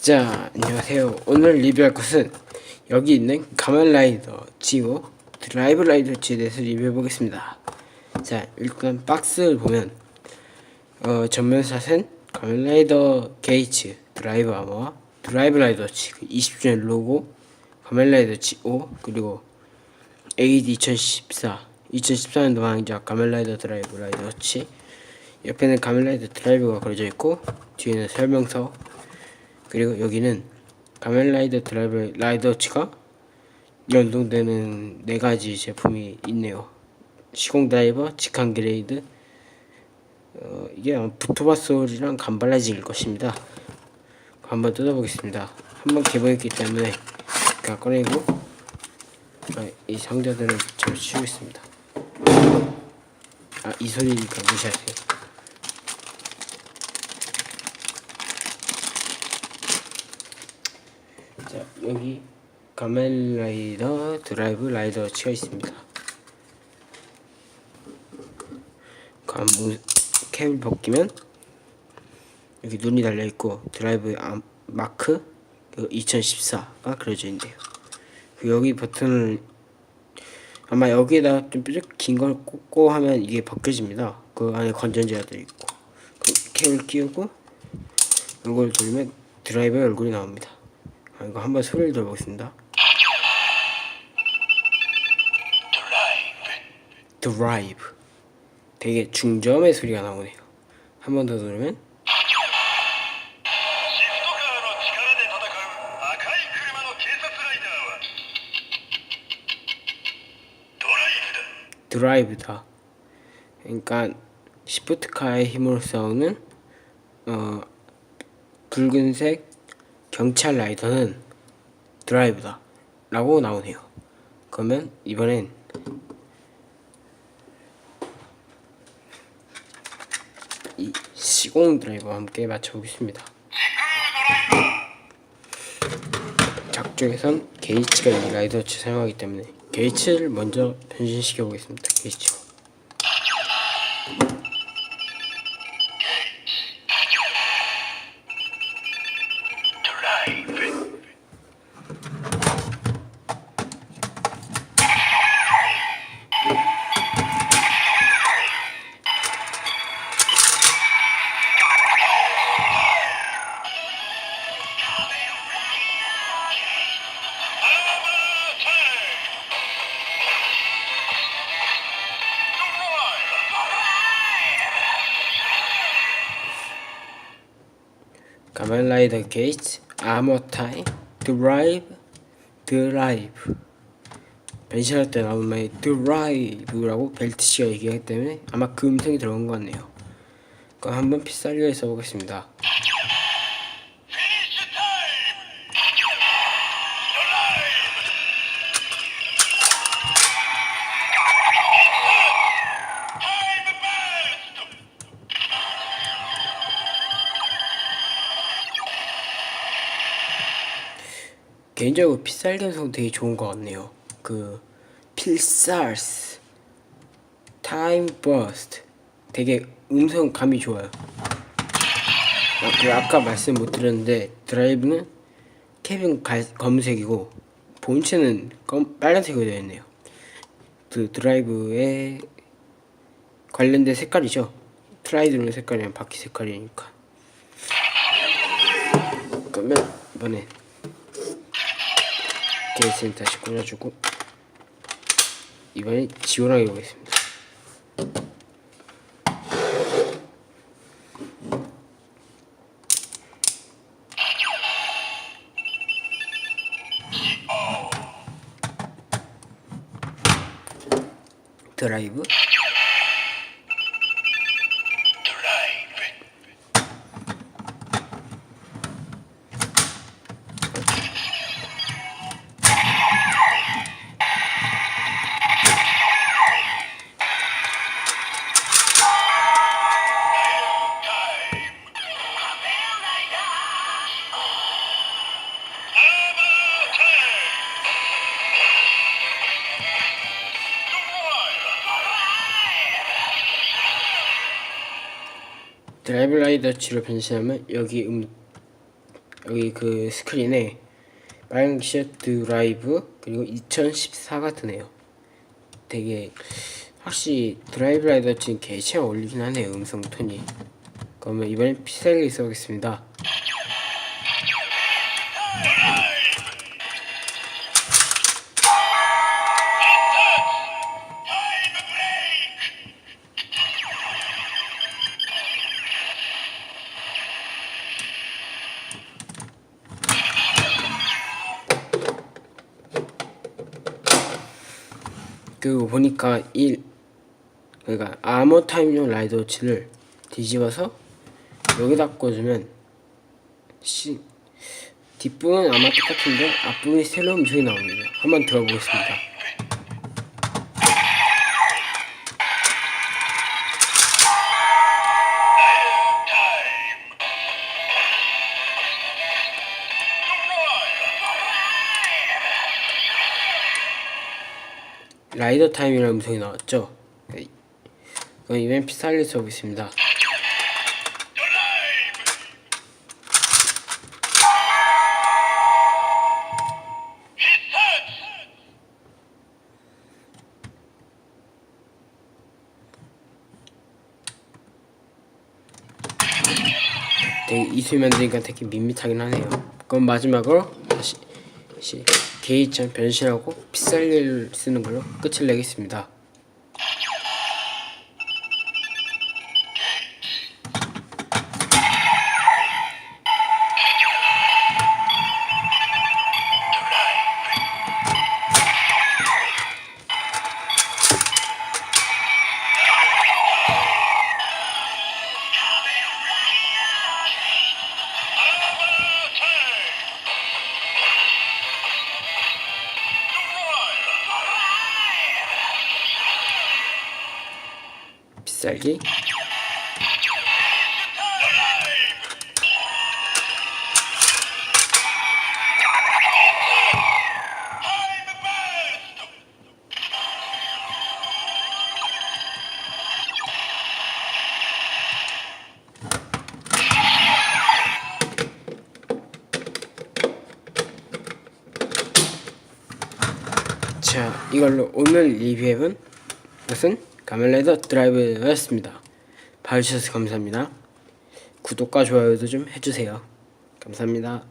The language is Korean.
자, 안녕하세요. 오늘 리뷰할 것은 여기 있는 가면라이더 G5 드라이브 라이더 G에 대해서 리뷰해 보겠습니다. 자, 일단 박스를 보면 어, 전면샷은 가면라이더 게이츠 드라이브 아머와 드라이브 라이더 G 20주년 로고 가면라이더 G5 그리고 AD 2014 2014년도 왕자 가면라이더 드라이브 라이더 G 옆에는 가면라이더 드라이브가 그려져 있고 뒤에는 설명서 그리고 여기는 가면라이더 드라이브 라이더치가 연동되는 네 가지 제품이 있네요. 시공 드라이버, 직항 그레이드, 어, 이게 아마 부토바솔이랑 간발라지일 것입니다. 한번 뜯어보겠습니다. 한번 개봉했기 때문에 그냥 꺼내고 아, 이 상자들은 좀 치우겠습니다. 아, 이 소리니까 무시하세요. 자 여기 가멜라이더 드라이브 라이더치가 있습니다. 감 캡을 벗기면 여기 눈이 달려 있고 드라이브 암, 마크 2014가 그려져 있네요. 그 여기 버튼을 아마 여기에다 좀 뾰족 긴걸 꽂고 하면 이게 벗겨집니다. 그 안에 건전지가 들어있고 그 캡을 끼우고 이걸 돌리면 드라이버의 얼굴이 나옵니다. 아, 이거 한번 소리를 들어보겠습니다. drive 되게 중저음의 소리가 나오네요. 한 번 더 들으면. 드라이브다. 그러니까 시프트카의 힘으로 싸우는 어, 붉은색 경찰 라이더는 드라이브다. 라고 나오네요. 그러면 이번엔 이 시공 드라이버와 함께 맞춰보겠습니다. 작중에선 게이츠가 이 라이더치 사용하기 때문에 게이츠를 먼저 변신시켜 보겠습니다. 게이츠. 가면 라이더 게이츠 아머 타임 드라이브 드라이브 변신할 때 나오는 말이 드라이브라고 벨트 씨가 얘기하기 때문에 아마 그 음성이 들어간 것 같네요. 그럼 한번 피살리를 써보겠습니다 개인적으로 필살 감성 되게 좋은 것 같네요. 그 필살스 타임 버스트 되게 음성 감이 좋아요. 아, 그 아까 말씀 못 드렸는데 드라이브는 캡은 갈, 검은색이고 본체는 검, 빨간색으로 되어 있네요. 그 드라이브에 관련된 색깔이죠. 트라이드로 색깔이랑 바퀴 색깔이니까. 그러면 이번에 게이트는 다시 꽂아주고 이번엔 지원하게 보겠습니다. 드라이브 드라이브 라이더 G로 변신하면 여기 음 여기 그 스크린에 빨간색 드라이브 그리고 2014가 뜨네요. 되게 확실히 드라이브 라이더 지금 개체가 어울리긴 하네요 음성 톤이. 그러면 이번엔 피셀리 써보겠습니다. 그리고 보니까 이 그러니까 아머 타임용 라이더 워치를 뒤집어서 여기다 꽂으면 시, 뒷부분은 아마 똑같은데 앞부분이 새로운 음성이 나옵니다. 한번 들어보겠습니다. 라이더 타임이라는 음성이 나왔죠. 네. 그럼 이번 피살리 써보겠습니다. 되게 이수만 만드니까 되게 밋밋하긴 하네요. 그럼 마지막으로 다시, 다시 게이천 변신하고 피살리를 쓰는 걸로 끝을 내겠습니다. 비쌀기? 자 이걸로 오늘 리뷰해본 것은 가멜레더 드라이브였습니다. 봐주셔서 감사합니다. 구독과 좋아요도 좀 해주세요. 감사합니다.